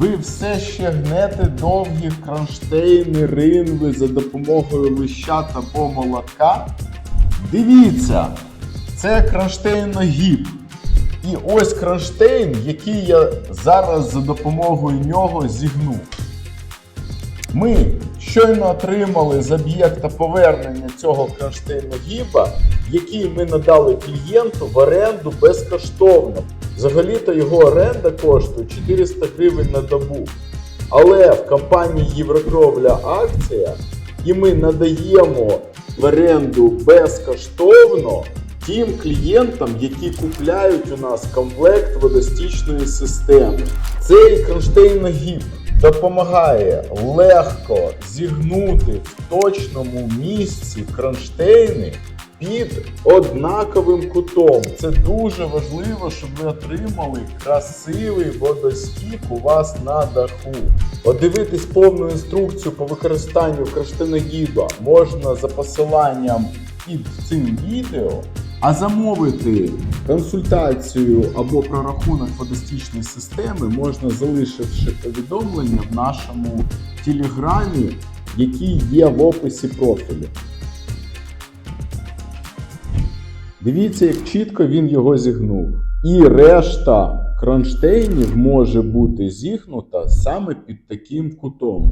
Ви все ще гнете довгі кронштейни ринви за допомогою лища або молотка? Дивіться, це кронштейногіб. І ось кронштейн, який я зараз за допомогою нього зігну. Ми щойно отримали з об'єкта повернення цього кронштейногіба, який ми надали клієнту в оренду безкоштовно. Взагалі-то його оренда коштує 400 гривень на добу. Але в компанії Єврокровля акція, і ми надаємо в оренду безкоштовно тим клієнтам, які купляють у нас комплект водостічної системи. Цей кронштейногіб допомагає легко зігнути в точному місці кронштейни під однаковим кутом. Це дуже важливо, щоб ви отримали красивий водостік у вас на даху. Подивитись повну інструкцію по використанню кронштейногіба можна за посиланням під цим відео. А замовити консультацію або прорахунок водостічної системи можна залишивши повідомлення в нашому телеграмі, який є в описі профілю. Дивіться, як чітко він його зігнув. І решта кронштейнів може бути зігнута саме під таким кутом.